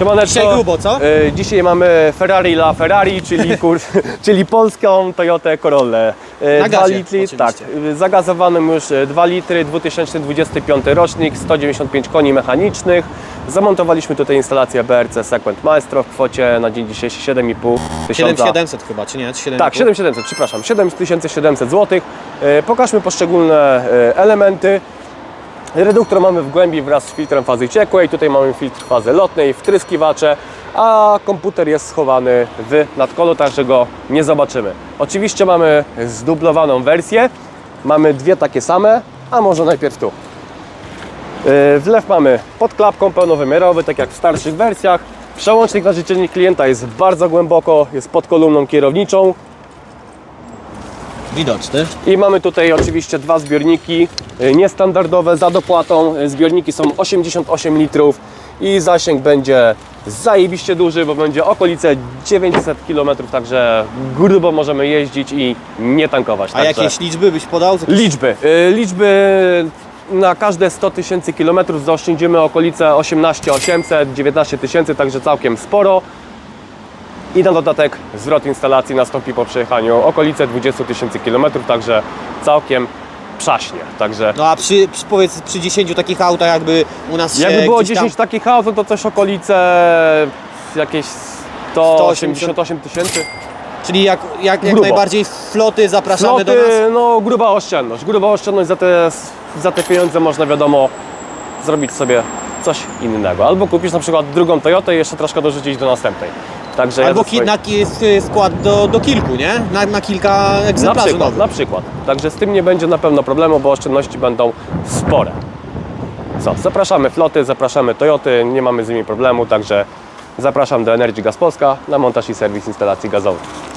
Siemaneczko. Dzisiaj grubo, co? E, dzisiaj mamy Ferrari La Ferrari, czyli, kur, czyli polską Toyotę Corollę. E, Na dwa gazie, litry, oczywiście. tak, e, zagazowanym już e, 2 litry, 2025 rocznik, 195 koni mechanicznych. Zamontowaliśmy tutaj instalację BRC Sequent Maestro w kwocie na dzień dzisiejszy 7,5 tysiąca. 7700 chyba, czy nie? Czy 7,5? Tak, 7700, przepraszam, 7700 zł. E, Pokażmy poszczególne e, elementy. Reduktor mamy w głębi wraz z filtrem fazy ciekłej, tutaj mamy filtr fazy lotnej, wtryskiwacze, a komputer jest schowany w nadkolu, także go nie zobaczymy. Oczywiście mamy zdublowaną wersję, mamy dwie takie same, a może najpierw tu. Yy, Wlew mamy pod klapką pełnowymiarowy, tak jak w starszych wersjach. Przełącznik na życzenie klienta jest bardzo głęboko, jest pod kolumną kierowniczą. Widoczny. I mamy tutaj oczywiście dwa zbiorniki y, niestandardowe za dopłatą. Y, Zbiorniki są 88 litrów i zasięg będzie zajebiście duży, bo będzie okolice 900 km, także grubo możemy jeździć i nie tankować. A Także jakieś liczby byś podał? liczby? Y, Liczby na każde 100 tysięcy kilometrów zaoszczędzimy okolice 18 800, 19 tysięcy, także całkiem sporo. I na dodatek zwrot instalacji nastąpi po przejechaniu okolice 20 tysięcy kilometrów, także całkiem przaśnie. Także No a przy, przy, powiedz, przy 10 takich autach jakby u nas się jakby było gdzieś 10 tam... takich aut, to coś okolice jakieś 188 tysięcy. Czyli jak, jak, jak Grubo. najbardziej floty zapraszamy do nas. Floty, no gruba oszczędność. Gruba oszczędność za te, za te pieniądze można wiadomo zrobić sobie coś innego. Albo kupić na przykład drugą Toyotę i jeszcze troszkę dorzucić do następnej. Także ja Albo swojej- na ki, s- skład do, do kilku, nie? Na, na kilka Na egzemplarzy przykład, nowych. na przykład. Także z tym nie będzie na pewno problemu, bo oszczędności będą spore. Co, zapraszamy floty, zapraszamy Toyoty, nie mamy z nimi problemu, także zapraszam do Energy Gaz Polska na montaż i serwis instalacji gazowych.